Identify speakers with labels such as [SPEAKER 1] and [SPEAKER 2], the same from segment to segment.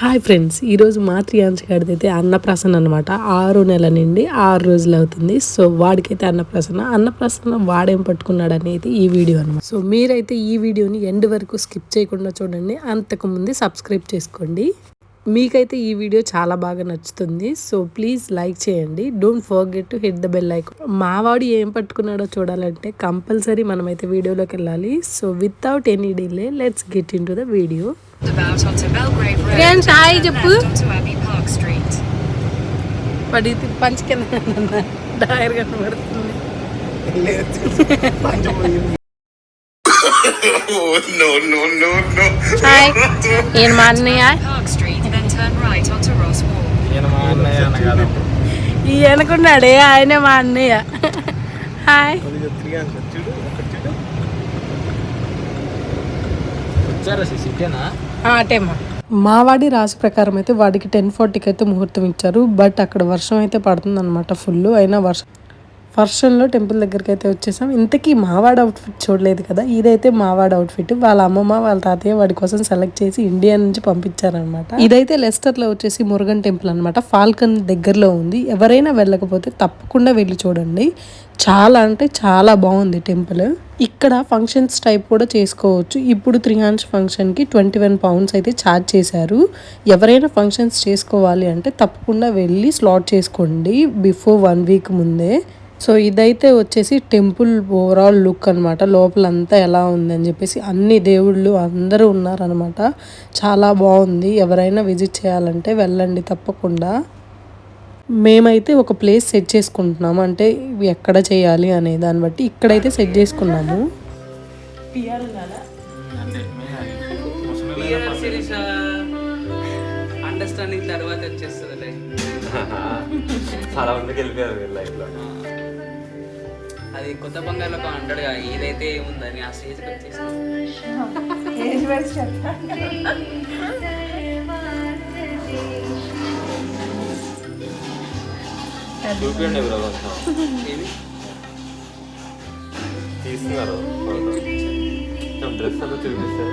[SPEAKER 1] Hi friends ఈరోజు మా త్రియాంశ గారిది అయితే అన్నప్రాసన అనమాట ఆరు నెలల నుండి ఆరు రోజులు అవుతుంది. సో వాడికైతే అన్నప్రాసన. అన్నప్రాసన వాడేం పట్టుకున్నాడు అనేది ఈ వీడియో అనమాట సో మీరైతే ఈ వీడియోని ఎండ్ వరకు స్కిప్ చేయకుండా చూడండి. అంతకుముందు సబ్స్క్రైబ్ చేసుకోండి. మీకైతే ఈ వీడియో చాలా బాగా నచ్చుతుంది. సో ప్లీజ్ లైక్ చేయండి. Don't forget to hit the bell like మావాడు ఏం పట్టుకున్నాడో చూడాలంటే కంపల్సరీ మనమైతే వీడియోలోకి వెళ్ళాలి. So without any
[SPEAKER 2] delay let's get in
[SPEAKER 1] to the
[SPEAKER 2] video
[SPEAKER 1] చెప్పు. పడి పంచ్ కింద డైర్ కనబడుతుంది.
[SPEAKER 3] Oh no no no no!
[SPEAKER 1] Hi ఏం మా అన్నయ్య? ఈ అనుకున్నాడే ఆయనే మా అన్నయ్య. హాయ్ మావాడి రాశి ప్రకారం అయితే వాడికి టెన్ ఫార్టీకి అయితే ముహూర్తం ఇచ్చారు బట్ అక్కడ వర్షం అయితే పడుతుంది అనమాట ఫుల్ అయినా వర్షం వర్షంలో టెంపుల్ దగ్గరికి అయితే వచ్చేసాం. ఇంతకీ మావాడ అవుట్ఫిట్ చూడలేదు కదా? ఇదైతే మావాడ అవుట్ఫిట్ వాళ్ళ అమ్మమ్మ వాళ్ళ తాతయ్య వాడి కోసం సెలెక్ట్ చేసి ఇండియా నుంచి పంపించారనమాట ఇదైతే లెస్టర్లో వచ్చేసి మురుగన్ టెంపుల్ అనమాట ఫాల్కన్ దగ్గరలో ఉంది. ఎవరైనా వెళ్ళకపోతే తప్పకుండా వెళ్ళి చూడండి. చాలా అంటే చాలా బాగుంది టెంపుల్. ఇక్కడ ఫంక్షన్స్ టైప్ కూడా చేసుకోవచ్చు. ఇప్పుడు త్రిహాన్స్ ఫంక్షన్కి ట్వంటీ వన్ పౌండ్స్ అయితే ఛార్జ్ చేశారు. ఎవరైనా ఫంక్షన్స్ చేసుకోవాలి అంటే తప్పకుండా వెళ్ళి స్లాట్ చేసుకోండి. బిఫోర్ వన్ వీక్ ముందే. సో ఇదైతే వచ్చేసి టెంపుల్ ఓవరాల్ లుక్ అనమాట లోపలంతా ఎలా ఉంది అని చెప్పేసి అన్ని దేవుళ్ళు అందరూ ఉన్నారనమాట చాలా బాగుంది. ఎవరైనా విజిట్ చేయాలంటే వెళ్ళండి తప్పకుండా. మేమైతే ఒక ప్లేస్ సెట్ చేసుకుంటున్నాము. అంటే ఇవి ఎక్కడ చేయాలి అనే దాన్ని బట్టి ఇక్కడైతే సెట్ చేసుకున్నాము.
[SPEAKER 4] అండర్స్టాండింగ్ తర్వాత వచ్చేస్తుంది
[SPEAKER 5] చాలా మందికి వెళ్ళిపోయారు వీళ్ళ లైఫ్లో
[SPEAKER 4] అది కొత్త బంగారులో అంటాడు కదా ఏదైతే ఏముందని ఆ వచ్చేసి.
[SPEAKER 5] చూపించండి బ్రో కొంచెం. తీస్తున్నారు. డ్రెస్ చూపిస్తారు.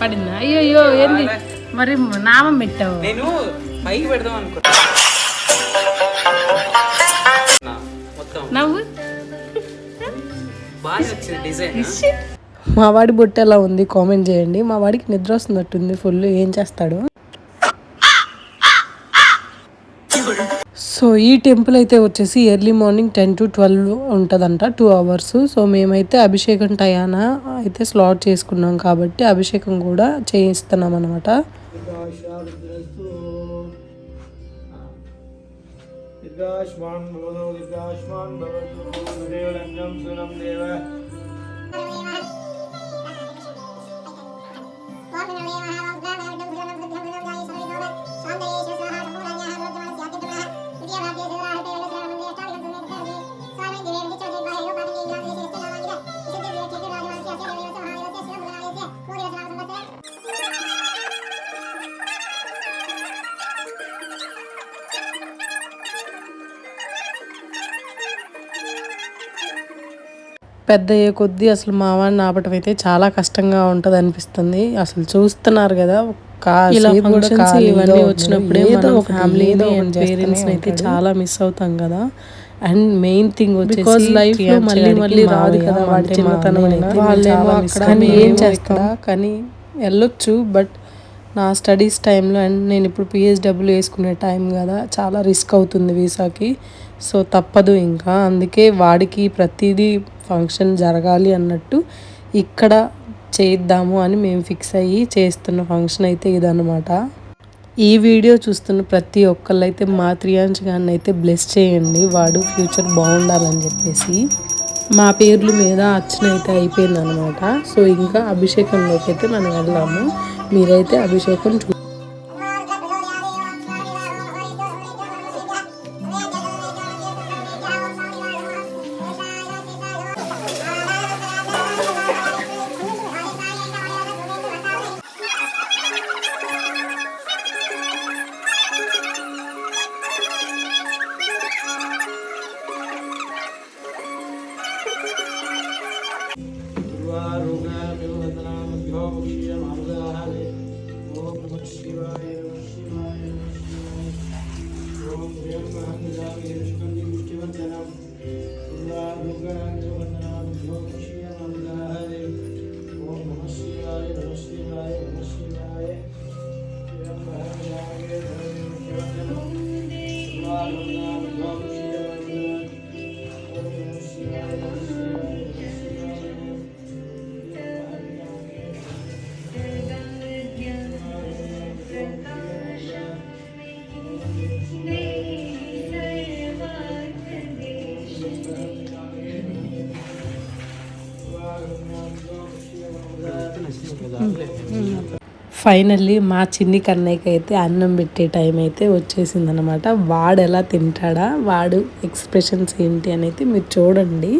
[SPEAKER 1] పడింది. అయ్యో ఏంది? మరి నామం పెట్టావు.
[SPEAKER 4] నేను పైకి పెడదాం అనుకున్నా. మొత్తం.
[SPEAKER 1] నవ్వు.
[SPEAKER 4] బాగా వచ్చింది డిజైన్.
[SPEAKER 1] మా వాడి బొట్టు ఎలా ఉంది? కామెంట్ చేయండి. మా వాడికి నిద్ర వస్తున్నట్టుంది ఫుల్ ఏం చేస్తాడు? సో ఈ టెంపుల్ అయితే వచ్చేసి early morning ten to twelve ఉంటుందంట టూ అవర్స్ సో మేమైతే అభిషేకం టయాన అయితే స్లాట్ చేసుకున్నాం కాబట్టి అభిషేకం కూడా చేయిస్తున్నాం అనమాట
[SPEAKER 5] दिव्याश्वान् भवतो दिव्याश्वान् भवतु गुरुदेवरङ्गं सुनं देव Yeah.
[SPEAKER 1] పెద్ద అయ్యే కొద్దీ అసలు మా వాడిని ఆపటం అయితే చాలా కష్టంగా ఉంటది అనిపిస్తుంది అసలు చూస్తున్నారు కదా ఇవన్నీ వచ్చినప్పుడే మనం ఫ్యామిలీని అండ్ పేరెంట్స్ అయితే చాలా మిస్ అవుతాం కదా. అండ్ మెయిన్ థింగ్ వచ్చేసి లైఫ్లో మళ్ళీ మళ్ళీ రాదు కదా వాడి చిన్నతనం వాళ్ళేమో అక్కడ కానీ ఏం చేస్తా? కానీ వెళ్ళొచ్చు బట్ నా స్టడీస్ టైంలో అండ్ నేను ఇప్పుడు పిహెచ్డబ్ల్యూ వేసుకునే టైం కదా చాలా రిస్క్ అవుతుంది వీసాకి. సో తప్పదు ఇంకా. అందుకే వాడికి ప్రతిదీ ఫంక్షన్ జరగాలి అన్నట్టు ఇక్కడ చేద్దాము అని మేము ఫిక్స్ అయ్యి చేస్తున్న ఫంక్షన్ అయితే ఇదన్నమాట. ఈ వీడియో చూస్తున్న ప్రతి ఒక్కళ్ళైతే మా త్రియాంశ్ గారిని అయితే బ్లెస్ చేయండి. వాడు ఫ్యూచర్ బాగుండాలని చెప్పేసి. మా పేర్ల మీద అర్చన అయితే అయిపోయింది అనమాట సో ఇంకా అభిషేకంలోకి అయితే మనం వెళ్ళాము మీరైతే అభిషేకం
[SPEAKER 3] शिवाय
[SPEAKER 1] ఫైనల్లీ మా చిన్ని కన్నయ్యకి అయితే అన్నం పెట్టే టైం అయితే వచ్చేసిందనమాట వాడు ఎలా తింటాడా వాడు ఎక్స్ప్రెషన్స్ ఏంటి అని అయితే మీరు చూడండి.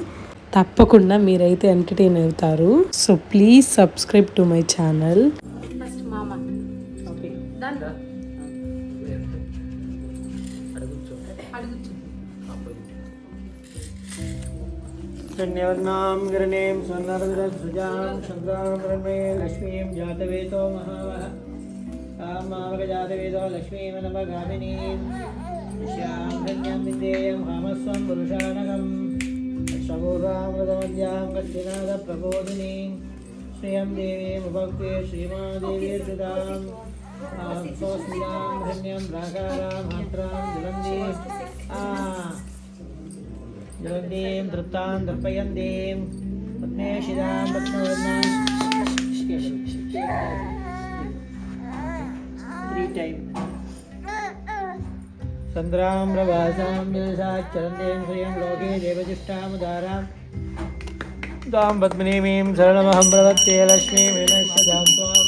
[SPEAKER 1] తప్పకుండా మీరైతే ఎంటర్టైన్ అవుతారు. So please subscribe to my channel.
[SPEAKER 6] शून्यवर्णां गिरणीं स्वर्णरविरसृजां चन्द्रां Brahme लक्ष्मीं जातवेदो महावः तां मावगजातवेदो लक्ष्मीं नवगामिनीं श्यां धन्यां विन्देयं कामस्वं पुरुषाणकं सगोरामृतमद्यां कश्चिनादप्रबोधिनीं श्रियं देवीमुपक्ते श्रीमादेवीर्कृताम् आत्मस्मितां धन्यं प्राकारां मात्रां जलन्दी द्रव्यीं दृप्तां दर्पयन्तीं पद्मेशिरां पद्मवर्णां त्री श्रियं लोके देवजिष्ठामुदारां तां पद्मिनीमीं शरणमहं प्रवत्ये लक्ष्मीं विनश्च दां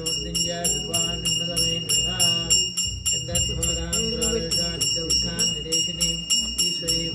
[SPEAKER 6] अवोदविषमर्दिं च सर्वान् नदमे गृहात् यद्दद्भवरां दुरादशादित्यवृष्ठान् निदेशिनीम् ईश्वरीं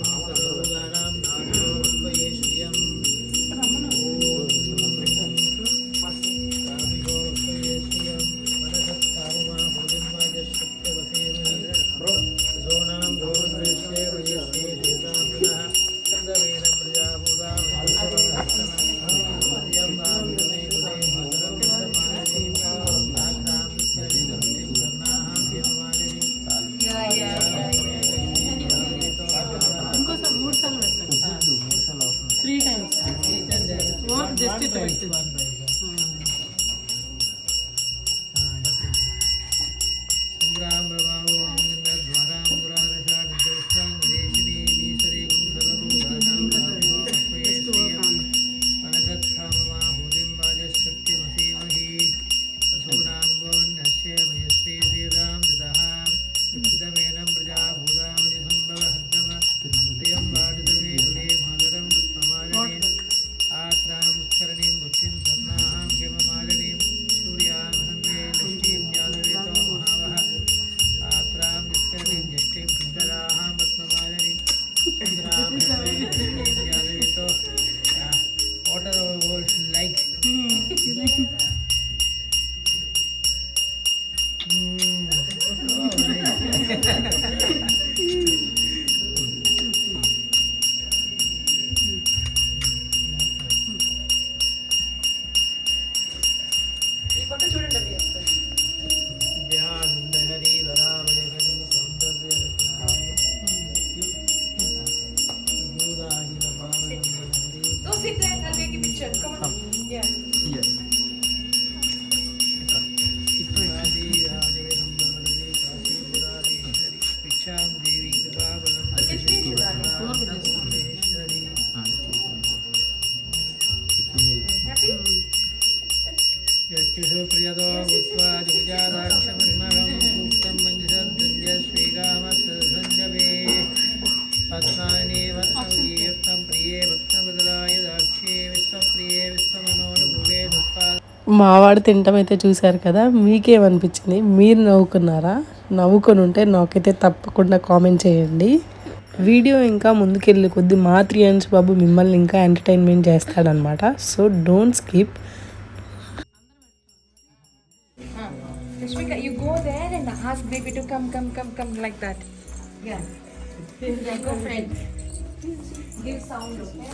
[SPEAKER 1] మావాడు తింటం అయితే చూశారు కదా మీకేమనిపించింది మీరు నవ్వుకున్నారా నవ్వుకొని ఉంటే నాకైతే తప్పకుండా కామెంట్ చేయండి వీడియో ఇంకా ముందుకెళ్ళే కొద్దీ మా త్రియాన్స్ బాబు మిమ్మల్ని ఇంకా entertainment చేస్తాడనమాట so don't skip
[SPEAKER 7] Rashmika, you go there and ask baby to come, come, come, come like that. Yeah. Yeah, go friend. Give sound, okay?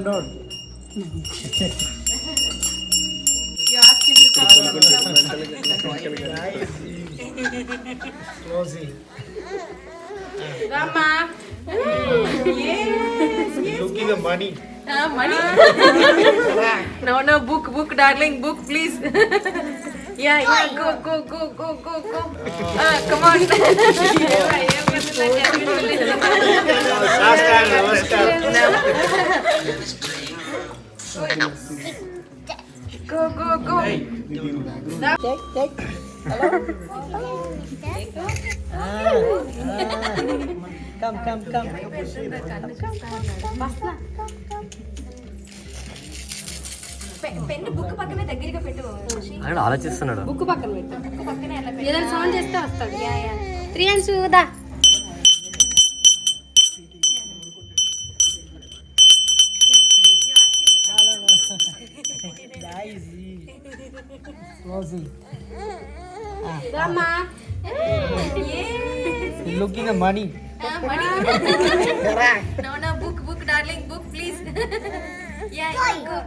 [SPEAKER 7] Road
[SPEAKER 6] రామ్మా looking
[SPEAKER 7] money money no no book book darling book please ya ya go go go go go go come on నమస్కారం నమస్కారం Go,
[SPEAKER 6] go, go. Check,
[SPEAKER 7] check. Hello. Hello. Come, come,
[SPEAKER 5] come. ఆలోచిస్తున్నాడు
[SPEAKER 7] book పక్కన పెట్టు book పక్కనే
[SPEAKER 8] ఏదైనా sound చేస్తే వస్తుంది three and చూదా
[SPEAKER 6] Rosie.
[SPEAKER 8] Grandma.
[SPEAKER 6] Yes. Looking the money.
[SPEAKER 7] Uh, money. no, no, book, book, darling, book, please. yeah, oh. ah,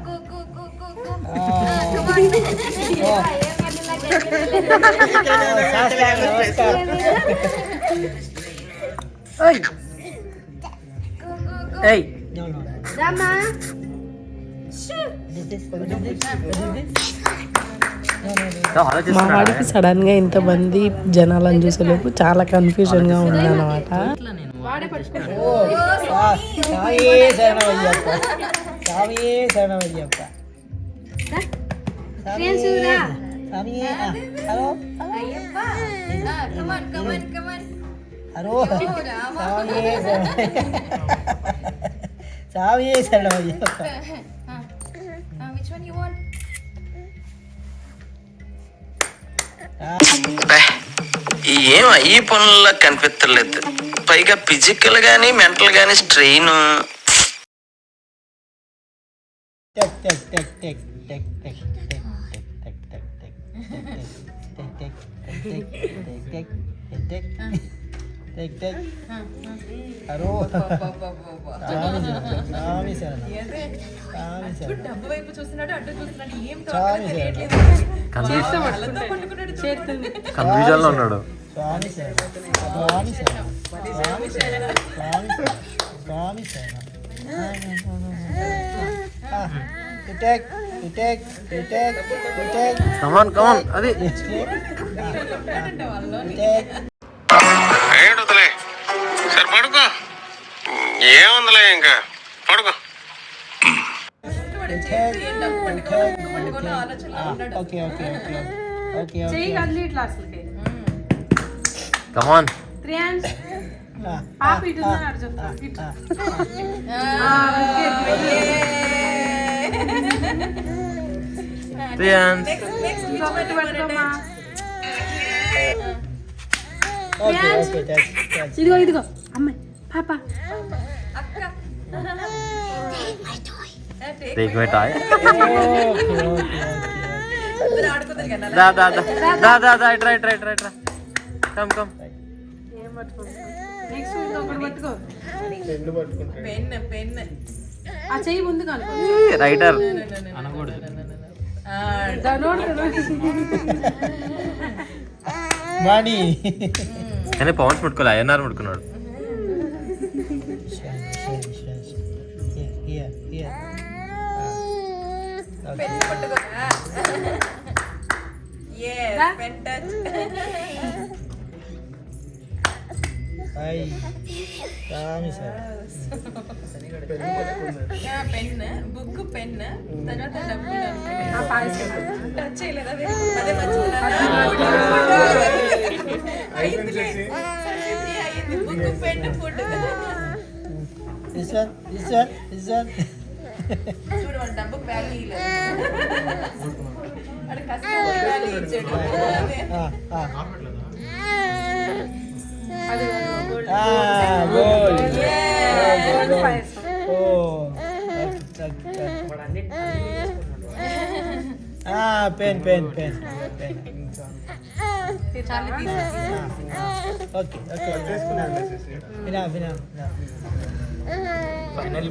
[SPEAKER 7] come on.
[SPEAKER 8] Oh.
[SPEAKER 1] మా వాడికి సడన్గా ఇంతమంది జనాలను చూసేలోపు చాలా కన్ఫ్యూజన్గా ఉందన్నమాట
[SPEAKER 6] సామియే శరణమయ్యప్ప
[SPEAKER 7] Which one you want?
[SPEAKER 9] ఏం ఈ పనుల్లో కనిపించలేదు పైగా ఫిజికల్ గానీ మెంటల్ గానీ స్ట్రెయిన్
[SPEAKER 6] టెక్ టేక్ టేక్
[SPEAKER 5] అరో ఉన్నాడు. అది
[SPEAKER 3] వద్దులే ఇంకా. పడుకో.
[SPEAKER 5] కమాన్.
[SPEAKER 8] త్రీ
[SPEAKER 6] హ్యాండ్స్
[SPEAKER 8] పాప ఇటు చెప్తా
[SPEAKER 6] త్రీ హ్యాండ్స్
[SPEAKER 8] ఇదిగో ఇదిగో. అమ్మాయి పాప. देख
[SPEAKER 6] बेटा दा
[SPEAKER 7] दा दा
[SPEAKER 8] दा दा दा इट्रा
[SPEAKER 5] రైటర్.
[SPEAKER 6] అనకూడదు.
[SPEAKER 5] కానీ పవన్స్ ముట్టుకోలే ఐఎన్ఆర్ ముట్టుకున్నాడు.
[SPEAKER 7] పట్టుకోరా yes pen touch
[SPEAKER 6] hi Rami sir
[SPEAKER 7] pen book pen తర్వాత డబ్బులు టచ్ చేయలేదా అదే అదే అయిందిలే సరే, అయింది book pen food
[SPEAKER 6] this one this one this one
[SPEAKER 7] చూడు వాడు డబ్బుకు వాల్యూ ఇవ్వలేదు వాడు కష్టపడి వాల్యూ ఇచ్చాడు అదే.
[SPEAKER 6] Goal
[SPEAKER 7] Yeah.
[SPEAKER 6] ఓ పెన్ పెన్ పెన్ పెన్
[SPEAKER 7] చాలా తీసేసి
[SPEAKER 6] ఓకే ఓకే వినా వినా ఫైనల్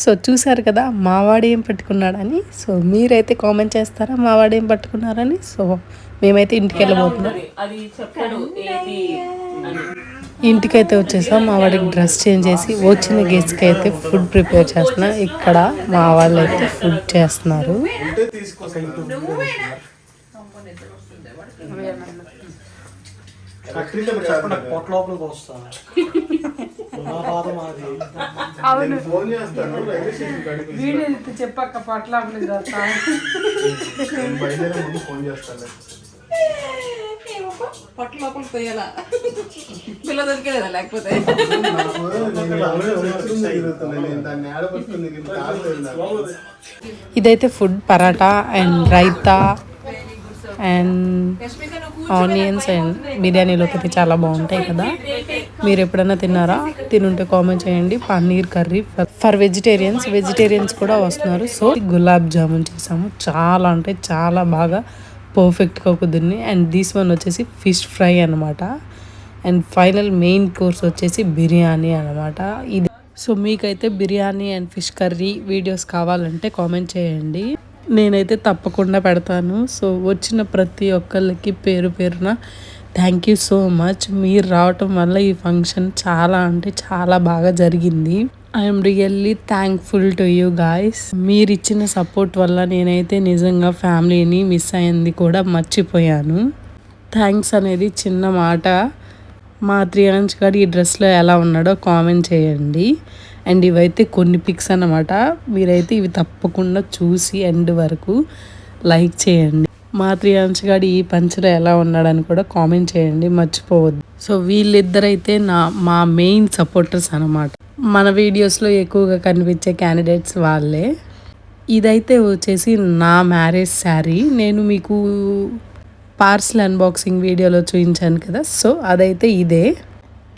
[SPEAKER 1] సో చూసారు కదా మావాడు ఏం పట్టుకున్నాడని. సో మీరైతే కామెంట్ చేస్తారా మావాడు ఏం పట్టుకున్నారని? సో మేమైతే ఇంటికి వెళ్ళబోతున్నాం ఇంటికైతే వచ్చేసాం మా వాడికి డ్రెస్ చేంజ్ చేసి వచ్చిన గెస్ట్కి అయితే ఫుడ్ ప్రిపేర్ చేస్తున్నా. ఇక్కడ మా వాళ్ళు అయితే ఫుడ్ చేస్తున్నారు.
[SPEAKER 8] వీడియో ఎత్తి చెప్పక్క పట్ల
[SPEAKER 7] పొట్ట లోపల పోయేలా. పిల్ల దొరికేదా లేకపోతే?
[SPEAKER 1] ఇదైతే food paratha and raita and onions and బిర్యానీలోకి అయితే చాలా బాగుంటాయి కదా. మీరు ఎప్పుడైనా తిన్నారా? తినుంటే కామెంట్ చేయండి. Paneer curry for vegetarians vegetarians కూడా వస్తున్నారు. సో గులాబ్ జామున్ చేసాము. చాలా అంటే చాలా బాగా పర్ఫెక్ట్గా కుదిరినాయి. అండ్ దీస్ వన్ వచ్చేసి ఫిష్ ఫ్రై అనమాట అండ్ ఫైనల్ మెయిన్ కోర్స్ వచ్చేసి బిర్యానీ అనమాట ఇది సో మీకైతే biryani and fish curry videos కావాలంటే కామెంట్ చేయండి. నేనైతే తప్పకుండా పెడతాను. సో వచ్చిన ప్రతి ఒక్కళ్ళకి పేరు పేరున థ్యాంక్ యూ సో మచ్ మీరు రావటం వల్ల ఈ ఫంక్షన్ చాలా అంటే చాలా బాగా జరిగింది. I'm really thankful to you guys మీరు ఇచ్చిన సపోర్ట్ వల్ల నేనైతే నిజంగా ఫ్యామిలీని మిస్ అయింది కూడా మర్చిపోయాను. థ్యాంక్స్ అనేది చిన్న మాట. మా త్రియాంశ్ గారు ఈ డ్రెస్లో ఎలా ఉన్నాడో కామెంట్ చేయండి. అండ్ ఇవైతే కొన్ని పిక్స్ అన్నమాట. మీరైతే ఇవి తప్పకుండా చూసి ఎండ్ వరకు లైక్ చేయండి. మా త్రియాంశ గారు ఈ పంచలో ఎలా ఉన్నాడని కూడా కామెంట్ చేయండి మర్చిపోవద్దు. సో వీళ్ళిద్దరైతే నా మా మెయిన్ సపోర్టర్స్ అనమాట మన వీడియోస్లో ఎక్కువగా కనిపించే క్యాండిడేట్స్ వాళ్ళే. ఇదైతే వచ్చేసి నా మ్యారేజ్ శారీ. నేను మీకు పార్సల్ అన్బాక్సింగ్ వీడియోలో చూపించాను కదా. సో అదైతే ఇదే.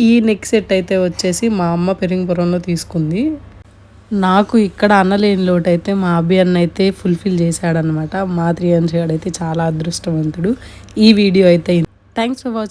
[SPEAKER 1] ఈ నెక్ సెట్ అయితే వచ్చేసి మా అమ్మ పెరింగపురంలో తీసుకుంది. నాకు ఇక్కడ అన్నలేని లోటు అయితే మా అభి అన్న అయితే ఫుల్ఫిల్ చేశాడనమాట మా త్రీ అయితే చాలా అదృష్టవంతుడు. ఈ వీడియో అయితే థ్యాంక్స్ ఫర్ వాచింగ్